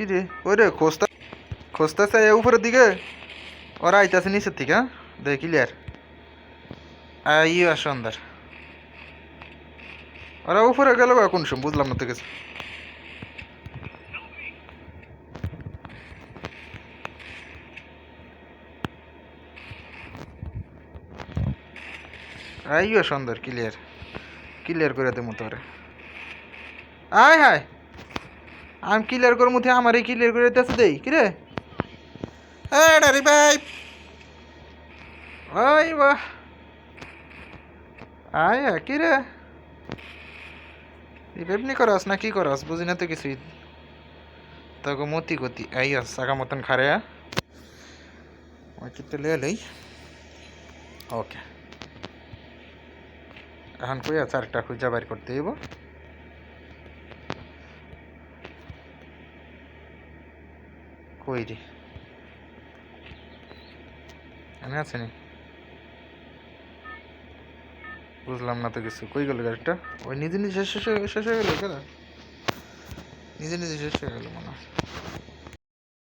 কি রে? ওই রে উপরের দিকে? ওরা আইতাছে নিচের থেকে হ্যাঁ? দেখ ইয়ে সন্ধ্যার ওরা উপরে গেল কোন সময়? বুঝলাম না আইও সুন্দর ক্লিয়ার ক্লিয়ার করে দেবো তোরে। আয়, হায়! আমি ক্লিয়ার করব মধ্যে আমার এই ক্লিয়ার করে দিতেছে দেই কিরে ডারি ভাই। ওই বাহ। আয় হ্যাঁ কি রে? এমনি করস না কি করস? বুঝি না তো কিছুই। তোকে মতি গতি। আই সাকা মতন খারে। ওই লে লই। ওকে। এখন কই আছে? আরেকটা খুঁজা বাইর করতে হইব। কই রে? আমি আছে নি? বুঝলাম না তো কিছু। কই গেল গাড়িটা? ওই নিজে নিজে শেষ হয়ে শেষ হয়ে গেল কেন নিজে নিজে শেষ হয়ে গেল মনে হয়।